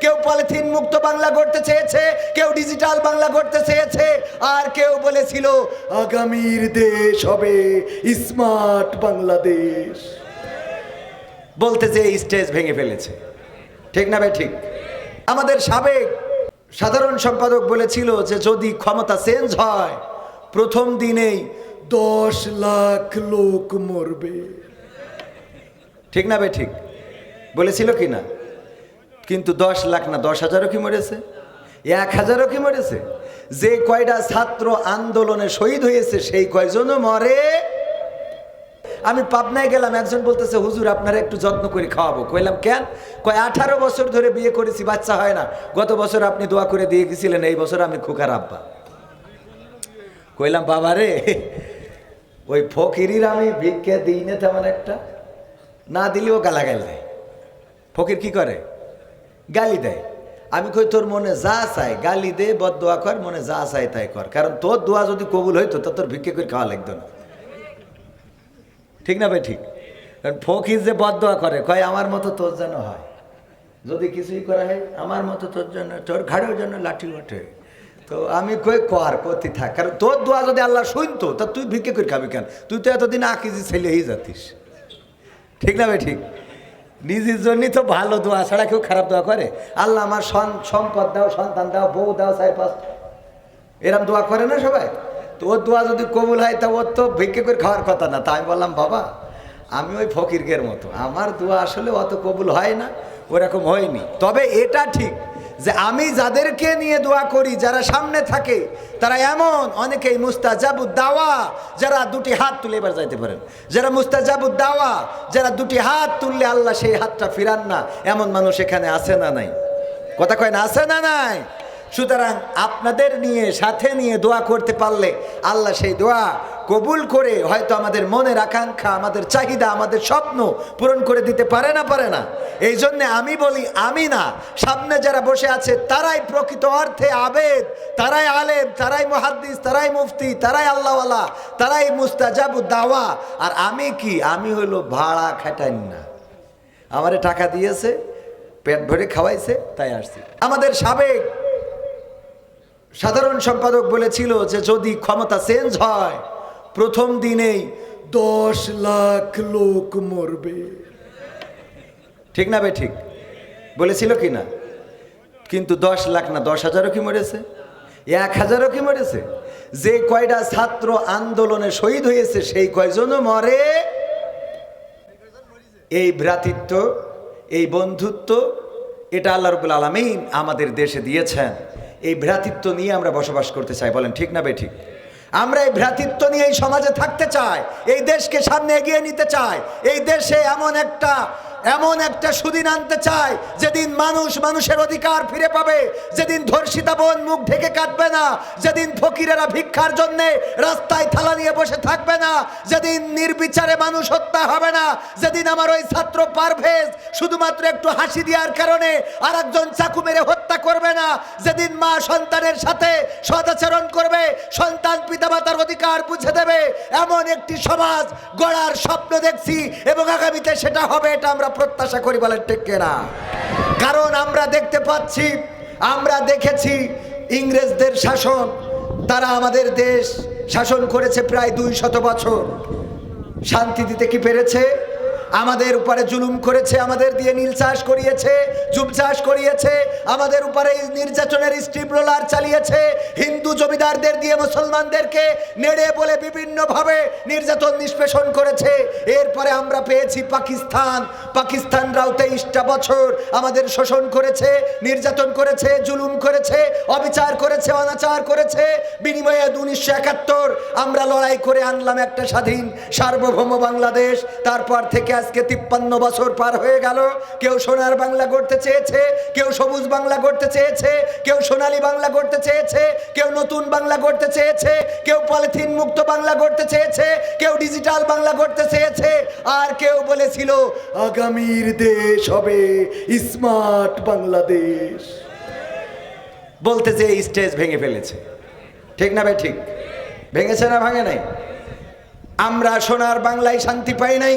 কেউ পলিথিন মুক্ত বাংলা করতে চেয়েছে, কেউ ডিজিটাল বাংলা করতে চেয়েছে, আর কেউ বলেছিল, আগামীর দেশ হবে স্মার্ট বাংলাদেশ। বলতে যে স্টেজ ভেঙে ফেলেছে। ঠিক না ভাই? ঠিক। আমাদের সাবেক সাধারণ সম্পাদক বলেছিল যে, যদি ক্ষমতা চেঞ্জ হয়, প্রথম দিনেই দশ লাখ লোক মরবে। ঠিক না ভাই? ঠিক। বলেছিল কি না? কিন্তু দশ লাখ না দশ হাজারও কি মরেছে? এক হাজারও কি মরেছে? যে কয়টা ছাত্র আন্দোলনে শহীদ হয়েছে, সেই কয়জনও মরে? আমি পাবনায় গেলাম, একজন বলতেছে, হুজুর, আপনারা একটু যত্ন করে খাওয়াবো। কইলাম, কেন? কয়, আঠারো বছর ধরে বিয়ে করেছি, বাচ্চা হয় না। গত বছর আপনি দোয়া করে দিয়ে গেছিলেন, এই বছর আমি খোকার আব্বা। কইলাম, বাবা রে, ওই ফকিরির আমি ভিক্ষে দিই না তেমন একটা। না দিলেও গালাগাল দেয়। ফকির কি করে? গালি দেয়। আমি কই, তোর মনে যা চাই, গালি দে, বদ দোয়া কর, মনে যা চাই তাই কর। কারণ তোর দোয়া যদি কবুল হইতো, তা তোর ভিক্ষে করে খাওয়া লাগতো না। ঠিক না ভাই? ঠিক। কারণ ফকির যে বদ দোয়া করে, কয়, আমার মতো তোর যেন হয়। যদি কিছুই করা হয়, আমার মতো তোর জন্য, তোর ঘাড়ের জন্য লাঠি ওঠে। তো আমি কই, কর করতে থাক। কারণ তোর দোয়া যদি আল্লাহ শুনতো, তা তুই ভিক্ষে করে খাবি কেন? তুই তো এতদিন আকিজি ছেলে হয়ে যাতিস। ঠিক না ভাই? ঠিক। নিজের জন্যই তো ভালো দোয়া ছাড়া কেউ খারাপ দোয়া করে। আল্লাহ আমার সন- সম্পদ দাও, সন্তান দাও, বউ দাও চাই পাঁচ এরম দোয়া করে না সবাই? তো ওর দোয়া যদি কবুল হয়, তা ওর তো ভিক্ষে করে খাওয়ার কথা না। তা আমি বললাম, বাবা, আমি ওই ফকিরকের মতো। আমার দোয়া আসলে অত কবুল হয় না, ওরকম হয়নি। তবে এটা ঠিক যে আমি যাদেরকে নিয়ে দোয়া করি, যারা সামনে থাকে, তারা এমন অনেকেই দাওয়া, যারা দুটি হাত তুলে এবার যাইতে পারেন। যারা দাওয়া, যারা দুটি হাত তুললে আল্লাহ সেই হাতটা ফিরান না, এমন মানুষ এখানে আছে না নাই? কথা কয় না, আছে না নাই? সুতরাং আপনাদের নিয়ে, সাথে নিয়ে দোয়া করতে পারলে আল্লাহ সেই দোয়া কবুল করে হয়তো আমাদের মনের আকাঙ্ক্ষা, আমাদের চাহিদা, আমাদের স্বপ্ন পূরণ করে দিতে পারে না পারে না। এই জন্যে আমি বলি, আমি না, সামনে যারা বসে আছে, তারাই প্রকৃত অর্থে আবেদ, তারাই আলেম, তারাই মুহাদ্দিস, তারাই মুফতি, তারাই আল্লাহওয়ালা, তারাই মুস্তাজাবু দাওয়া। আর আমি কি? আমি হলো ভাড়া খাটাই না। আমারে টাকা দিয়েছে, পেট ভরে খাওয়াইছে, তাই আসছি। আমাদের সাবেক সাধারণ সম্পাদক বলেছিল যে যদি ক্ষমতা চেঞ্জ হয় প্রথম দিনেই দশ লাখ লোক মরবে। ঠিক না বে ঠিক? বলেছিল কি না? কিন্তু দশ লাখ না, দশ হাজারও কি মরেছে? এক হাজারও কি মরেছে? যে কয়টা ছাত্র আন্দোলনে শহীদ হয়েছে, সেই কয়জনও মরে? এই ভ্রাতৃত্ব, এই বন্ধুত্ব, এটা আল্লাহ রবুল আলমিন আমাদের দেশে দিয়েছেন। এই ভ্রাতৃত্ব নিয়ে আমরা বসবাস করতে চাই, বলেন ঠিক না বে ঠিক? আমরা এই ভ্রাতৃত্ব নিয়ে এই সমাজে থাকতে চাই, এই দেশকে সামনে এগিয়ে নিতে চাই, এই দেশে এমন একটা এমন একটা সুদিন আনতে চাই যেদিন মানুষ মানুষের অধিকার ফিরে পাবে, যেদিন ধর্ষিতা বোন মুখ ঢেকে কাটবে না, যেদিন ফকিরেরা ভিক্ষার জন্য রাস্তায় থালা নিয়ে বসে থাকবে না, যেদিন নির্বিচারে মানুষ হত্যা হবে না, যেদিন আমার ওই ছাত্র পারভেজ শুধুমাত্র একটু হাসি দেওয়ার কারণে আর একজন চাকু মেরে হত্যা করবে না, যেদিন মা সন্তানের সাথে সদাচরণ করবে, সন্তান পিতামাতার অধিকার বুঝে দেবে, এমন একটি সমাজ গড়ার স্বপ্ন দেখছি এবং আগামীতে সেটা হবে, এটা আমরা প্রত্যাশা করি বলেন ঠিক না কারণ আমরা দেখতে পাচ্ছি, আমরা দেখেছি ইংরেজদের শাসন, তারা আমাদের দেশ শাসন করেছে প্রায় দুই শত বছর। শান্তি দিতে কি পেরেছে? আমাদের উপরে জুলুম করেছে, আমাদের দিয়ে নীল চাষ করিয়েছে, জুম চাষ করিয়েছে, আমাদের উপরে নির্যাতনের স্ট্রিপ রোলার চালিয়েছে। হিন্দু জমিদারদের দিয়ে মুসলমানদেরকে নেড়ে বলে বিভিন্নভাবে নির্যাতন নিষ্পেষণ করেছে। এরপরে আমরা পেয়েছি পাকিস্তান। পাকিস্তানরাও তেইশটা বছর আমাদের শোষণ করেছে, নির্যাতন করেছে, জুলুম করেছে, অবিচার করেছে, অনাচার করেছে। বিনিময়ে উনিশশো একাত্তর আমরা লড়াই করে আনলাম একটা স্বাধীন, সার্বভৌম বাংলাদেশ। তারপর থেকে আজকে তিপ্পান্ন বছর পার হয়ে গেল। কেউ সোনার বাংলা গড়তে চেয়েছে, কেউ সবুজ বাংলা গড়তে চেয়েছে, কেউ সোনালী বাংলা গড়তে চেয়েছে, কেউ নতুন বাংলা গড়তে চেয়েছে, কেউ পলিথিন মুক্ত বাংলা গড়তে চেয়েছে, কেউ ডিজিটাল বাংলা গড়তে চেয়েছে, আর কেউ বলেছিল, আগামীর দেশ হবে স্মার্ট বাংলাদেশ। বলতে যে স্টেজ ভেঙে ফেলেছে। ঠিক না ভাই? ঠিক। ভেঙেছে না ভাঙে নাই? আমরা সোনার বাংলায় শান্তি পাই নাই।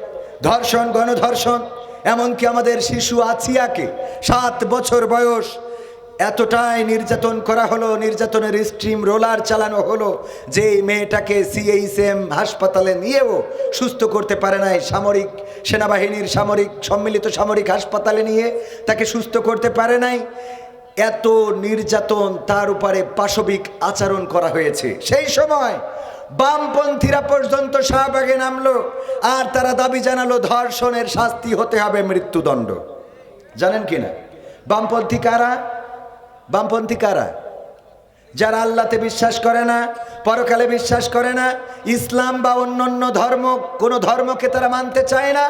ধর্ষণ, গণধর্ষণ, এমনকি আমাদের শিশু আছিয়াকে সাত বছর বয়স, এতটাই নির্যাতন করা হলো, নির্যাতনের স্ট্রিম রোলার চালানো হলো যে মেয়েটাকে সিএইচএম হাসপাতালে নিয়েও সুস্থ করতে পারে নাই সামরিক সেনাবাহিনীর সামরিক, সম্মিলিত সামরিক হাসপাতালে নিয়ে তাকে সুস্থ করতে পারে নাই। এত নির্যাতন তার উপরে পাশবিক আচরণ করা হয়েছে। সেই সময় বামপন্থীরা পর্যন্ত শাহবাগে নামলো, আর তারা দাবি জানালো ধর্ষণের শাস্তি হতে হবে মৃত্যুদণ্ড। জানেন কি না? বামপন্থী কারা? বামপন্থী কারা? যারা আল্লাতে বিশ্বাস করে না, পরকালে বিশ্বাস করে না, ইসলাম বা অন্য ধর্ম, কোনো ধর্মকে তারা মানতে চায় না